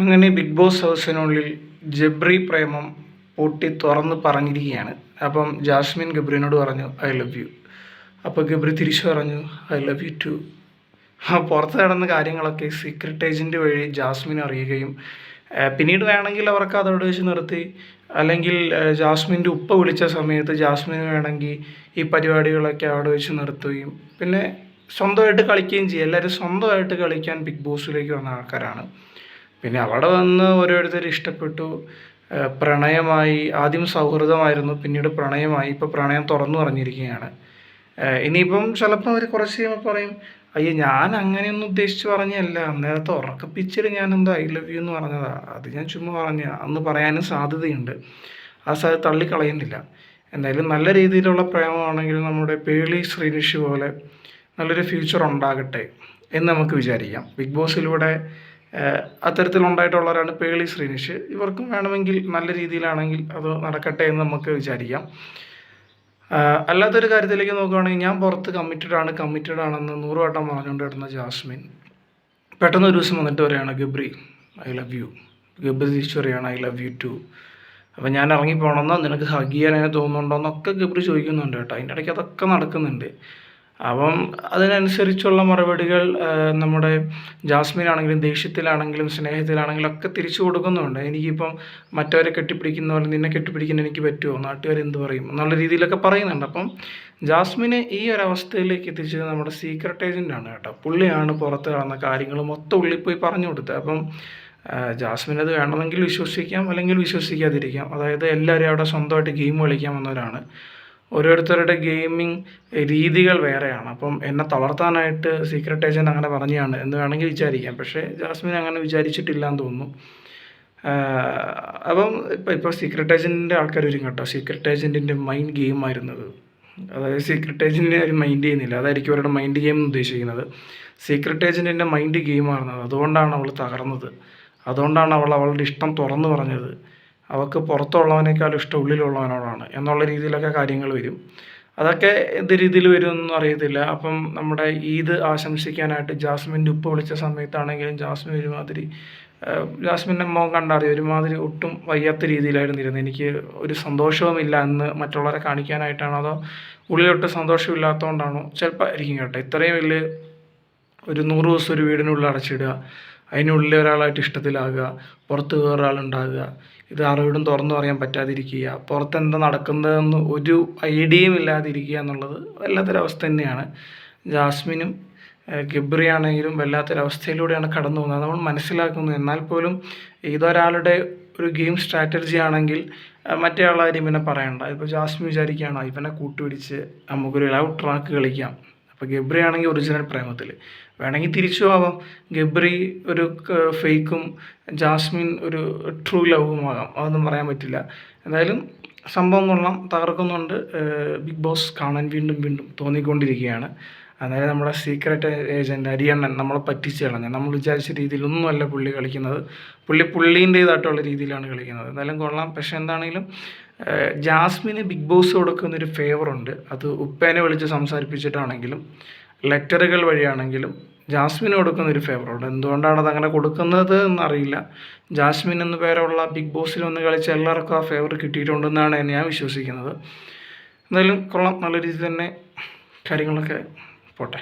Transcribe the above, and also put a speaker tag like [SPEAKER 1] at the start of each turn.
[SPEAKER 1] അങ്ങനെ big Boss ഹൗസിനുള്ളിൽ ജബ്രി പ്രേമം പൊട്ടി തുറന്ന് പറഞ്ഞിരിക്കുകയാണ്. അപ്പം ജാസ്മിൻ ഗബ്രിനോട് പറഞ്ഞു ഐ ലവ് യു. അപ്പോൾ ഗബ്രി തിരിച്ചു പറഞ്ഞു ഐ ലവ് യു ടു. പുറത്ത് നടന്ന കാര്യങ്ങളൊക്കെ സീക്രട്ട് ഏജന്റ് വഴി ജാസ്മിൻ അറിയുകയും പിന്നീട് വേണമെങ്കിൽ അവർക്ക് അതോട് വെച്ച് നിർത്തി. അല്ലെങ്കിൽ ജാസ്മിന്റെ ഉപ്പ വിളിച്ച സമയത്ത് ജാസ്മിന് വേണമെങ്കിൽ ഈ പരിപാടികളൊക്കെ അവിടെ വെച്ച് നിർത്തുകയും പിന്നെ സ്വന്തമായിട്ട് കളിക്കുകയും ചെയ്യും. എല്ലാവരും സ്വന്തമായിട്ട് കളിക്കാൻ ബിഗ് ബോസിലേക്ക് വന്ന ആൾക്കാരാണ്. പിന്നെ അവിടെ വന്ന് ഓരോരുത്തർ ഇഷ്ടപ്പെട്ടു. പ്രണയമായി ആദ്യം സൗഹൃദമായിരുന്നു പിന്നീട് പ്രണയമായി. ഇപ്പോൾ പ്രണയം തുറന്നു പറഞ്ഞിരിക്കുകയാണ്. ഇനിയിപ്പം ചിലപ്പോൾ അവർ കുറച്ച് കഴിയുമ്പോൾ പറയും അയ്യോ ഞാൻ അങ്ങനെയൊന്നും ഉദ്ദേശിച്ച് പറഞ്ഞല്ല അന്നേരത്തെ ഉറക്കപ്പിച്ചിട്ട് ഞാൻ എന്തോ ഐ ലവ് യു എന്ന് പറഞ്ഞതാ. അത് ഞാൻ ചുമ്മാ പറഞ്ഞ അന്ന് പറയാനും സാധ്യതയുണ്ട്. ആ സാധ്യത തള്ളിക്കളയുന്നില്ല എന്തായാലും നല്ല രീതിയിലുള്ള പ്രേമമാണെങ്കിൽ നമ്മുടെ പേളി ശ്രീനിഷ് പോലെ നല്ലൊരു ഫ്യൂച്ചർ ഉണ്ടാകട്ടെ എന്ന് നമുക്ക് വിചാരിക്കാം. ബിഗ് ബോസിലൂടെ അത്തരത്തിലുണ്ടായിട്ടുള്ളവരാണ് പേളി ശ്രീനിഷ്. ഇവർക്കും വേണമെങ്കിൽ നല്ല രീതിയിലാണെങ്കിൽ അത് നടക്കട്ടെ എന്ന് നമുക്ക് വിചാരിക്കാം. അല്ലാത്തൊരു കാര്യത്തിലേക്ക് നോക്കുകയാണെങ്കിൽ ഞാൻ പുറത്ത് കമ്മിറ്റഡ് ആണ് കമ്മിറ്റഡ് ആണെന്ന് നൂറ് വട്ടം പറഞ്ഞുകൊണ്ട് കിടന്ന ജാസ്മിൻ. പെട്ടെന്ന് ഒരു ദിവസം വന്നിട്ട് പറയുകയാണ് Gabri I love you Gabri തിരിച്ചു പറയുകയാണ് ഐ ലവ് യു ടു അപ്പം ഞാൻ ഇറങ്ങി പോകണമെന്നോ നിനക്ക് ഹഗ് ചെയ്യാൻ തോന്നുന്നുണ്ടോ എന്നൊക്കെ ഗബ്രി ചോദിക്കുന്നുണ്ട് കേട്ടോ. അതിന്റെ ഇടയ്ക്ക് അതൊക്കെ നടക്കുന്നുണ്ട്. അപ്പം അതിനനുസരിച്ചുള്ള മറുപടികൾ നമ്മുടെ ജാസ്മിൻ ആണെങ്കിലും ദേഷ്യത്തിലാണെങ്കിലും സ്നേഹത്തിലാണെങ്കിലും ഒക്കെ തിരിച്ചു കൊടുക്കുന്നുണ്ട്. എനിക്കിപ്പം മറ്റവരെ കെട്ടിപ്പിടിക്കുന്ന പോലെ നിന്നെ കെട്ടിപ്പിടിക്കുന്ന എനിക്ക് പറ്റുമോ? നാട്ടുകാർ എന്ത് പറയും? എന്നുള്ള രീതിയിലൊക്കെ പറയുന്നുണ്ട്. അപ്പം ജാസ്മിനെ ഈ ഒരു അവസ്ഥയിലേക്ക് എത്തിച്ചത് നമ്മുടെ സീക്രട്ട് ഏജന്റാണ് കേട്ടോ. പുള്ളിയാണ് പുറത്ത് കാണുന്ന കാര്യങ്ങൾ മൊത്തം ഉള്ളിൽ പോയി പറഞ്ഞു കൊടുത്തത്. അപ്പം ജാസ്മിൻ അത് വേണമെങ്കിൽ വിശ്വസിക്കാം അല്ലെങ്കിൽ വിശ്വസിക്കാതിരിക്കാം. അതായത് എല്ലാവരും അവിടെ സ്വന്തമായിട്ട് ഗെയിം കളിക്കാൻ വന്നവരാണ്. ഓരോരുത്തരുടെ ഗെയിമിംഗ് രീതികൾ വേറെയാണ്. അപ്പം എന്നെ തളർത്താനായിട്ട് സീക്രട്ട് ഏജന്റ് അങ്ങനെ പറഞ്ഞതാണ് എന്ന് വേണമെങ്കിൽ വിചാരിക്കാം. പക്ഷേ ജാസ്മിൻ അങ്ങനെ വിചാരിച്ചിട്ടില്ല എന്ന് തോന്നുന്നു അപ്പം ഇപ്പം ഇപ്പോൾ സീക്രട്ട് ഏജന്റിന്റെ ആൾക്കാർ വരും കേട്ടോ. സീക്രട്ട് ഏജന്റിന്റെ മൈൻഡ് ഗെയിമായിരുന്നത് അതായത് സീക്രട്ട് ഏജന്റിനെ അവർ മൈൻഡ് ചെയ്യുന്നില്ല. അതായിരിക്കും അവരുടെ മൈൻഡ് ഗെയിം ഉദ്ദേശിക്കുന്നത്. സീക്രട്ട് ഏജന്റിന്റെ മൈൻഡ് ഗെയിമായിരുന്നത് അതുകൊണ്ടാണ് അവൾ തകർന്നത്. അതുകൊണ്ടാണ് അവൾ അവളുടെ ഇഷ്ടം തുറന്നു പറഞ്ഞത്. അവൾക്ക് പുറത്തുള്ളവനേക്കാളും ഇഷ്ടം ഉള്ളിലുള്ളവനോടാണ് എന്നുള്ള രീതിയിലൊക്കെ കാര്യങ്ങൾ വരും. അതൊക്കെ എന്ത് രീതിയിൽ വരുമെന്നൊന്നും അറിയത്തില്ല. അപ്പം നമ്മുടെ ഈദ് ആശംസിക്കാനായിട്ട് ജാസ്മിന്റെ ഉപ്പ് വിളിച്ച സമയത്താണെങ്കിലും ജാസ്മിൻ ഒരുമാതിരി ജാസ്മിന്റെ കണ്ടാൽ അറിയാം ഒരുമാതിരി ഒട്ടും വയ്യാത്ത രീതിയിലായിരുന്നു ഇരുന്നത്. എനിക്ക് ഒരു സന്തോഷവുമില്ല എന്ന് മറ്റുള്ളവരെ കാണിക്കാനായിട്ടാണോ അതോ ഉള്ളിലൊട്ട് സന്തോഷമില്ലാത്തതുകൊണ്ടാണോ? ചിലപ്പോൾ ആയിരിക്കും കേട്ടോ. ഇത്രയും വലിയ ഒരു നൂറ് ദിവസം ഒരു വീടിനുള്ളിൽ അടച്ചിടുക. അതിനുള്ളിൽ ഒരാളായിട്ട് ഇഷ്ടത്തിലാകുക. പുറത്ത് വേറൊരാളുണ്ടാകുക. ഇത് ആരോടും തുറന്നു പറയാൻ പറ്റാതിരിക്കുക. പുറത്ത് എന്താ നടക്കുന്നതെന്ന് ഒരു ഐഡിയയും ഇല്ലാതിരിക്കുക എന്നുള്ളത് വല്ലാത്തൊരവസ്ഥ തന്നെയാണ്. ജാസ്മിനും ഗിബ്രിയാണെങ്കിലും വല്ലാത്തൊരവസ്ഥയിലൂടെയാണ് കടന്നു പോകുന്നത്. നമ്മൾ മനസ്സിലാക്കുന്നു. എന്നാൽ പോലും ഇതൊരാളുടെ ഒരു ഗെയിം സ്ട്രാറ്റജി ആണെങ്കിൽ മറ്റേ ആളെ കാര്യം പിന്നെ പറയണ്ട. ഇപ്പോൾ ജാസ്മിൻ വിചാരിക്കുകയാണോ ഇവനെ കൂട്ടുപിടിച്ച് നമുക്കൊരു ലവ് ട്രാക്ക് കളിക്കാം. അപ്പോൾ ഗബ്രി ആണെങ്കിൽ ഒറിജിനൽ പ്രേമത്തിൽ. വേണമെങ്കിൽ തിരിച്ചു ആവാം. ഗബ്രി ഒരു ഫേക്കും ജാസ്മിൻ ഒരു ട്രൂ ലവും ആകാം. അതൊന്നും പറയാൻ പറ്റില്ല. എന്തായാലും സംഭവം കൊള്ളാം. തകർക്കുന്നുണ്ട്. ബിഗ് ബോസ് കാണാൻ വീണ്ടും വീണ്ടും തോന്നിക്കൊണ്ടിരിക്കുകയാണ്. അതായത് നമ്മുടെ സീക്രട്ട് ഏജന്റ് അരിയണ്ണൻ നമ്മളെ പറ്റിച്ച് കളഞ്ഞ. നമ്മൾ വിചാരിച്ച രീതിയിലൊന്നുമല്ല പുള്ളി കളിക്കുന്നത്. പുള്ളി പുള്ളീന്റേതായിട്ടുള്ള രീതിയിലാണ് കളിക്കുന്നത്. എന്തായാലും കൊള്ളാം. പക്ഷേ എന്താണെങ്കിലും ജാസ്മിന് ബിഗ് ബോസ് കൊടുക്കുന്ന ഒരു ഫേവറുണ്ട്. അത് ഉപ്പേനെ വിളിച്ച് സംസാരിപ്പിച്ചിട്ടാണെങ്കിലും ലെറ്ററുകൾ വഴിയാണെങ്കിലും ജാസ്മിന് കൊടുക്കുന്ന ഒരു ഫേവറുണ്ട്. എന്തുകൊണ്ടാണ് അത് അങ്ങനെ കൊടുക്കുന്നത് എന്നറിയില്ല. ജാസ്മിൻ എന്ന പേരുള്ള ബിഗ് ബോസിൽ ഒന്ന് കളിച്ച എല്ലാവർക്കും ആ ഫേവർ കിട്ടിയിട്ടുണ്ടെന്നാണ് ഞാൻ വിശ്വസിക്കുന്നത്. എന്തായാലും കൊള്ളാം. നല്ല രീതിയിൽ തന്നെ കാര്യങ്ങളൊക്കെ പോട്ടെ.